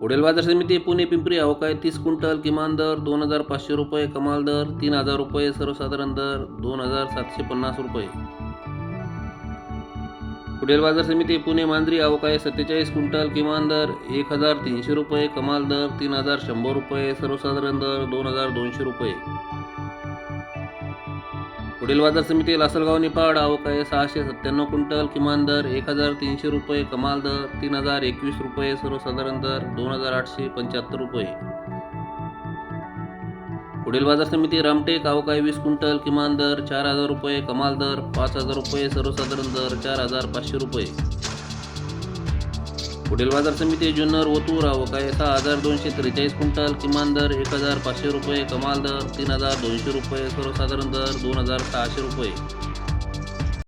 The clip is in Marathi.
पुढील बाजार समिती पुणे पिंपरी अवकाळी तीस क्विंटल किमान दर दोन हजार पाचशे रुपये कमाल दर तीन हजार रुपये सर्वसाधारण दर दोन हजार सातशे पन्नास रुपये. पुढील बाजार समिती पुणे मांजरी अवकाय सत्तेचाळीस क्विंटल किमान दर एक हजार तीनशे रुपये कमाल दर तीन हजार शंभर रुपये सर्वसाधारण दर दोन हजार दोनशे रुपये. पुढील बाजार समिती लासलगाव निपाड अवकाळी सहाशे सत्त्याण्णव क्विंटल किमान दर एक हजार तीनशे रुपये कमाल दर तीन हजार एकवीस रुपये सर्वसाधारण दर दोन हजार आठशे पंच्याहत्तर रुपये. पुढील बाजार समिती रामटेक अवकाळी वीस क्विंटल किमान दर चार हजार रुपये कमाल दर पाच हजार रुपये सर्वसाधारण दर चार हजार पाचशे रुपये. पुढील बाजार समिती जुन्नर ओतूर अवकाळी सहा हजार दोनशे त्रेचाळीस क्विंटल किमान दर एक हजार पाचशे रुपये कमाल दर तीन हजार दोनशे रुपये सर्वसाधारण दर दोन हजार सहाशे रुपये.